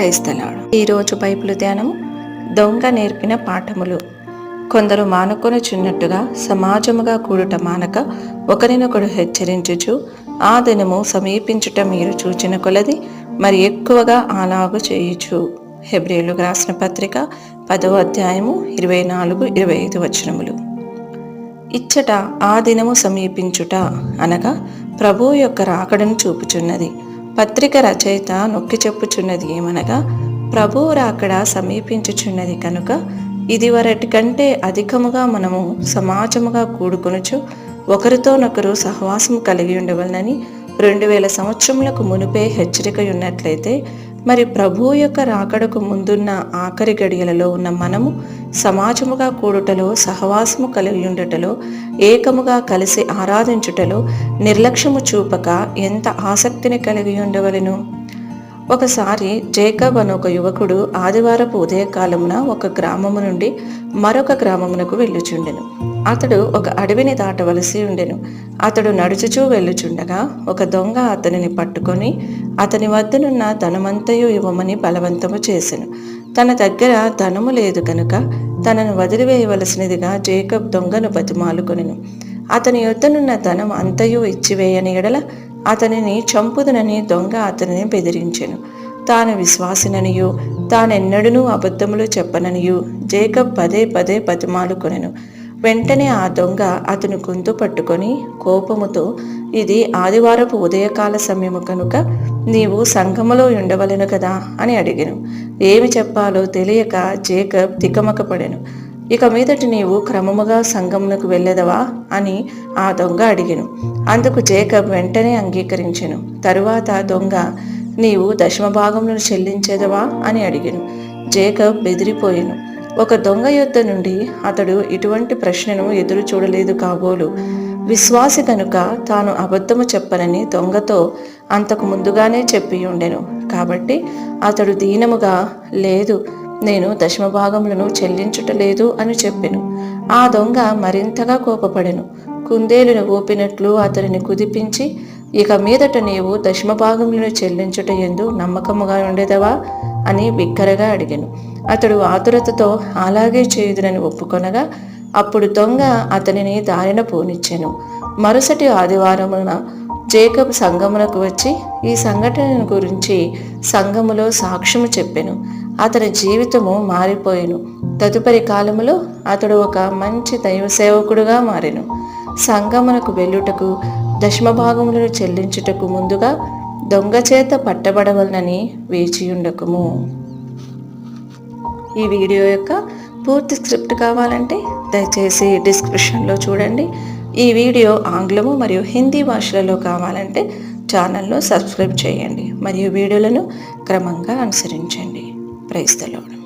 క్రైస్తలాడు ఈరోజు బైబిల్ ధ్యానము దొంగ నేర్పిన పాఠములు. కొందరు మానుకొనుచున్నట్టుగా సమాజముగా కూడుట మానక ఒకరినొకడు హెచ్చరించుచు ఆ దినము సమీపించుట మీరు చూచిన కొలది మరి ఎక్కువగా అలాగు చేయుచు. హెబ్రిలకు రాసిన పత్రిక పదవ అధ్యాయము ఇరవై నాలుగు ఇరవై ఐదు వచనములు. ఇచ్చట ఆ దినము సమీపించుట అనగా ప్రభువు యొక్క రాకడను చూపుచున్నది. పత్రిక రచయిత నొక్కి చెప్పుచున్నది ఏమనగా ప్రభువు రాకడ సమీపించుచున్నది కనుక ఇదివరటి కంటే అధికముగా మనము సమాజముగా కూడుకొనుచు ఒకరితోనొకరు సహవాసం కలిగి ఉండవలనని రెండు వేల సంవత్సరములకు మునుపే హెచ్చరిక ఉన్నట్లయితే మరి ప్రభువు యొక్క రాకడకు ముందున్న ఆఖరి గడియలలో ఉన్న మనము సమాజముగా కూడుటలో సహవాసము కలిగి ఉండటలో ఏకముగా కలిసి ఆరాధించుటలో నిర్లక్ష్యము చూపక ఎంత ఆసక్తిని కలిగి ఉండవలెను ఒకసారి జేకబ్ అని ఒక యువకుడు ఆదివారపు ఉదయకాలమున ఒక గ్రామము నుండి మరొక గ్రామమునకు వెళ్ళుచుండెను. అతడు ఒక అడవిని దాటవలసి ఉండెను. అతడు నడుచుచూ వెళ్ళుచుండగా ఒక దొంగ అతనిని పట్టుకొని అతని వద్దనున్న ధనమంతయు ఇవ్వమని బలవంతము చేసెను. తన దగ్గర ధనము లేదు కనుక తనను వదిలివేయవలసినదిగా జేకబ్ దొంగను బతిమాలుకొనెను. అతని యొద్దనున్న ధనం అంతయు ఇచ్చివేయని ఎడల అతనిని చంపుదునని దొంగ అతనిని బెదిరించెను. తాను విశ్వాసిననియు తానెన్నడూ అబద్ధములు చెప్పననియు జేకబ్ పదే పదే బతిమాలుకొనెను. వెంటనే ఆ దొంగ అతను గొంతు పట్టుకొని కోపముతో ఇది ఆదివారపు ఉదయకాల సమయము కనుక నీవు సంఘములో ఉండవలెను కదా? అని అడిగాను. ఏమి చెప్పాలో తెలియక జేకబ్ తికమకపడెను. ఇక మీదటి నీవు క్రమముగా సంఘమునకు వెళ్ళదవా? అని ఆ దొంగ అడిగాను. అందుకు జేకబ్ వెంటనే అంగీకరించెను. తరువాత దొంగ నీవు దశమ భాగములను చెల్లించేదవా? అని అడిగాను. జేకబ్ బెదిరిపోయాను. ఒక దొంగ యొద్ద నుండి అతడు ఇటువంటి ప్రశ్నను ఎదురు చూడలేదు కాబోలు. విశ్వాసి కనుక తాను అబద్ధము చెప్పనని దొంగతో అంతకు ముందుగానే చెప్పి ఉండెను. కాబట్టి అతడు దీనముగా లేదు నేను దశమ భాగములను చెల్లించుటలేదు అని చెప్పెను. ఆ దొంగ మరింతగా కోపపడెను. కుందేలును ఊపినట్లు అతనిని కుదిపించి ఇక మీదట నీవు దశమ భాగములను చెల్లించుట ఎందు నమ్మకముగా ఉండేదవా? అని బిక్కరగా అడిగాను. అతడు ఆతురతతో అలాగే చేయుదునని ఒప్పుకొనగా అప్పుడు దొంగ అతనిని దారిన పోనిచ్చాను. మరుసటి ఆదివారమున జేకబ్ సంఘమునకు వచ్చి ఈ సంఘటన గురించి సంఘములో సాక్ష్యము చెప్పాను. అతని జీవితము మారిపోయాను. తదుపరి కాలములో అతడు ఒక మంచి దైవ సేవకుడుగా మారెను. సంగమునకు వెళ్ళుటకు దశమభాగములను చెల్లించుటకు ముందుగా దొంగ చేత పట్టబడవలనని వేచియుండకుము. ఈ వీడియో యొక్క పూర్తి స్క్రిప్ట్ కావాలంటే దయచేసి డిస్క్రిప్షన్లో చూడండి. ఈ వీడియో ఆంగ్లము మరియు హిందీ భాషలలో కావాలంటే ఛానల్ను సబ్స్క్రైబ్ చేయండి. మరియు వీడియోలను క్రమంగా అనుసరించండి. ప్రైస్తలోడు